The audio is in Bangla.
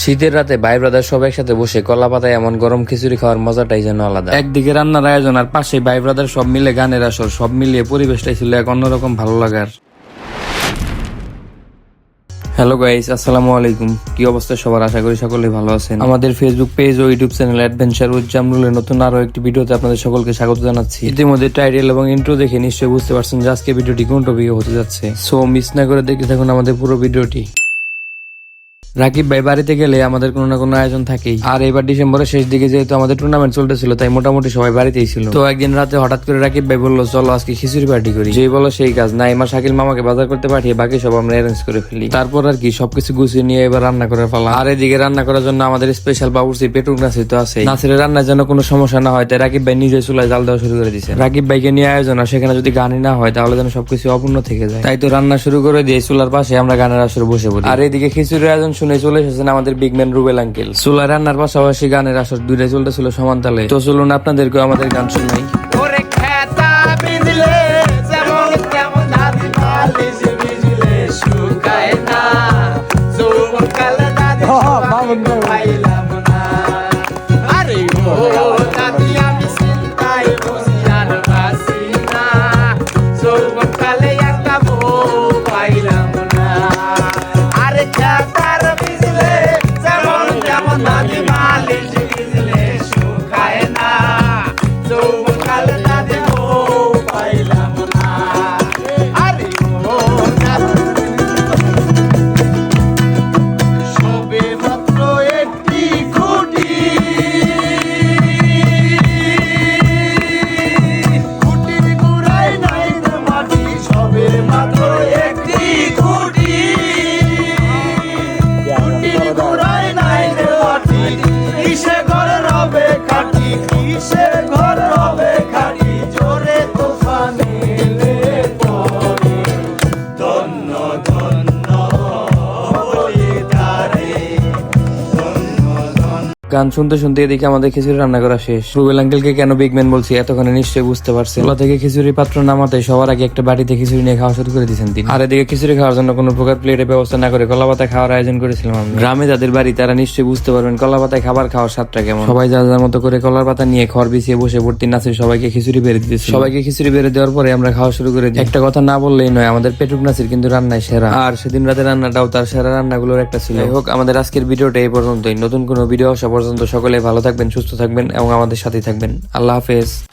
শীতের রাতে ভাই ব্রাদার সব একসাথে বসে কলা পাতায় এমন গরম খিচুড়ি খাওয়ার মজাটাই যেন আলাদা। একদিকে রান্নার আয়োজন আর পাশে ভাই ব্রাদার সব মিলে গানের আসর, সব মিলিয়ে পরিবেশটাই ছিল এক অন্যরকম ভালো লাগার। হ্যালো গাইস আসসালামু আলাইকুম। কি অবস্থা সবার? আশা করি সকলে ভালো আছেন। আমাদের ফেসবুক পেজ ও ইউটিউব চ্যানেল অ্যাডভেঞ্চার উইথ জামরুলের নতুন আরও একটি ভিডিওতে আপনাদের সকলকে স্বাগত জানাচ্ছি। ইতিমধ্যে টাইটেল এবং ইন্ট্রো দেখে নিশ্চয়ই বুঝতে পারছেন যে আজকে ভিডিওটি কোন টপিকে হতে যাচ্ছে। সো মিস না করে দেখতে থাকুন আমাদের পুরো ভিডিওটি। রাকিব ভাই, বাড়িতে গেলে আমাদের কোনো না কোনো আয়োজন থাকেই। আর এবার ডিসেম্বরের শেষ দিকে যেহেতু আমাদের টুর্নামেন্ট চলতেছিল, তাই মোটামুটি সবাই বাড়িতেই ছিল। তো একদিন রাতে হঠাৎ করে রাকিব ভাই বলল, চলো আজকে খিচুড়ি পার্টি করি। যেই বলো সেই কাজ। নাইমা, শাকিল মামাকে বাজার করতে পাঠিয়ে বাকি সব আমরা অ্যারেঞ্জ করে ফেলি। তারপর আর কি, সবকিছু গুছিয়ে নিয়ে এবার রান্না করে ফেলা আর এদিকে রান্না করার জন্য আমাদের স্পেশাল বাবুর্চি পেটুক নাসির তো আছে নাসিরের রান্নার জন্য কোনো সমস্যা না হয়, তাই রাকিব ভাই নিজে চুলায় জাল দেওয়া শুরু করে দিয়েছে রাকিব ভাইকে নিয়ে আয়োজন আর সেখানে যদি গানই না হয়, তাহলে যেন সবকিছু অপূর্ণ থেকে যায়। তাই তো রান্না শুরু করে দিয়ে চুলার পাশে আমরা গানের আসরে বসে পড়ি। আর এদিকে খিচুড়ির আয়োজন শুনে চলে এসেছেন আমাদের বিগ ম্যান রুবেল আঙ্কেল। চুলা রান্নার পাশাপাশি গানের আসর দুইটাই চলতেছিল সমান তালে। তো চলুন, আপনাদেরকেও আমাদের গান শোনাই। গান শুনতে শুনতে এদিকে আমাদের খিচুড়ি রান্না করা শেষ। রুবেল আঙ্কেলকে কেন বিগ ম্যান বলছি এতক্ষণে নিশ্চয়ই বুঝতে পারছেন। ওলা থেকে খিচুড়ি পাত্র নামাতে সবার আগে একটা বাটিতে খিচুড়ি নিয়ে খাওয়া শুরু করে দিয়েছেন তিনি। আর এদিকে খিচুড়ি খাওয়ার জন্য কোনো প্রকার প্লেটের ব্যবস্থা না করে কলা পাতা খাওয়ার আয়োজন করেছিলাম আমরা গ্রামে যাদের বাড়ি তারা নিশ্চয়ই বুঝতে পারবেন কলা পাতায় খাবার খাওয়ার স্বাদটা কেমন। সবাই যার যার মতো করে কলার পাতা নিয়ে খড় বিছিয়ে বসে ভর্তি নাচে সবাইকে খিচুড়ি বেড়ে দিয়েছে সবাইকে খিচুড়ি বেড়ে দেওয়ার পরে আমরা খাওয়া শুরু করে দিই। একটা কথা না বললেই নয় আমাদের পেটুক নাচের কিন্তু রান্নায় সেরা। আর সেদিন রাতে রান্নাটাও তার সেরা রান্নাগুলোর একটা ছিল। হোক আমাদের আজকের ভিডিওটা এই পর্যন্তই। নতুন কোনো ভিডিও আসা পর্যন্ত সকলে ভালো থাকবেন সুস্থ থাকবেন এবং আমাদের সাথেই থাকবেন। আল্লাহ হাফেজ।